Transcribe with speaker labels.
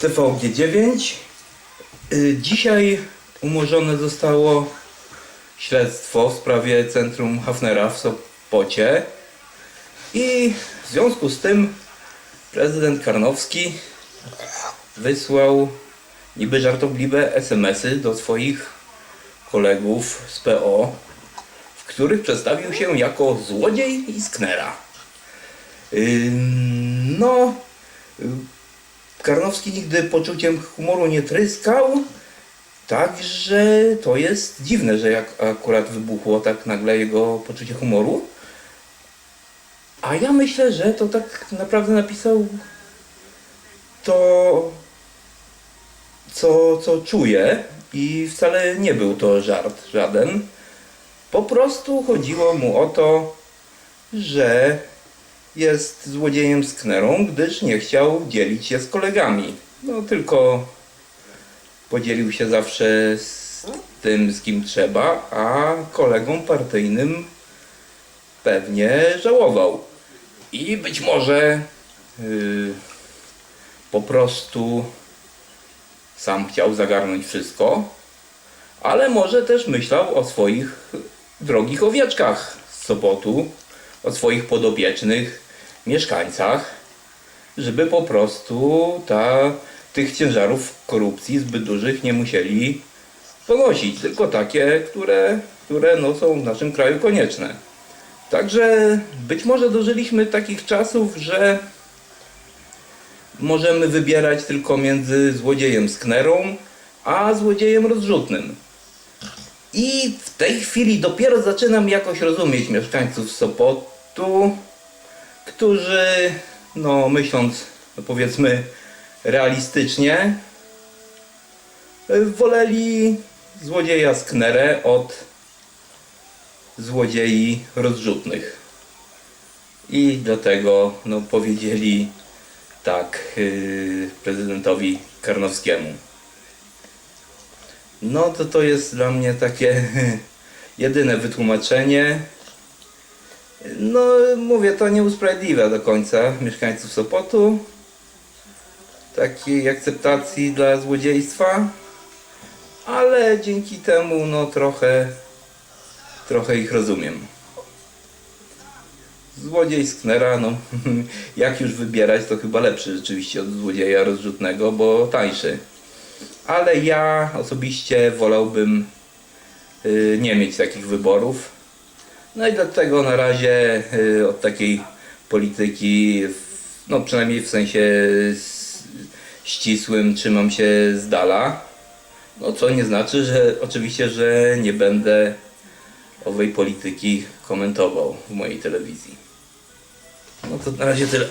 Speaker 1: TVG9. Y, Dzisiaj umorzone zostało śledztwo w sprawie Centrum Hafnera w Sopocie i w związku z tym prezydent Karnowski wysłał niby żartobliwe SMS-y do swoich kolegów z PO, w których przedstawił się jako złodziej i sknera. Ym, No, Karnowski nigdy poczuciem humoru nie tryskał, także to jest dziwne, że jak akurat wybuchło tak nagle jego poczucie humoru. A ja myślę, że to tak naprawdę napisał to, co, co czuje i wcale nie był to żart żaden. Po prostu chodziło mu o to, że jest złodziejem z knerą, gdyż nie chciał dzielić się z kolegami. No tylko podzielił się zawsze z tym, z kim trzeba, a kolegom partyjnym pewnie żałował. I być może yy, po prostu sam chciał zagarnąć wszystko, ale może też myślał o swoich drogich owieczkach z Sopotu, o swoich podobiecznych mieszkańcach, żeby po prostu ta, tych ciężarów korupcji zbyt dużych nie musieli ponosić, tylko takie, które, które no, są w naszym kraju konieczne. Także być może dożyliśmy takich czasów, że możemy wybierać tylko między złodziejem z knerą, a złodziejem rozrzutnym. I w tej chwili dopiero zaczynam jakoś rozumieć mieszkańców Sopotu, którzy, no myśląc, no powiedzmy, realistycznie, woleli złodzieja z knerę od złodziei rozrzutnych. I dlatego no, powiedzieli tak yy, prezydentowi Karnowskiemu. No to to jest dla mnie takie jedyne wytłumaczenie. No mówię, to nie usprawiedliwia do końca mieszkańców Sopotu takiej akceptacji dla złodziejstwa, ale dzięki temu no trochę, trochę ich rozumiem. Złodziej z Knera, no jak już wybierać, to chyba lepszy rzeczywiście od złodzieja rozrzutnego, bo tańszy. Ale ja osobiście wolałbym y, nie mieć takich wyborów. No i dlatego na razie y, od takiej polityki, no przynajmniej w sensie ścisłym, trzymam się z dala. No co nie znaczy, że oczywiście, że nie będę owej polityki komentował w mojej telewizji. No to na razie tyle.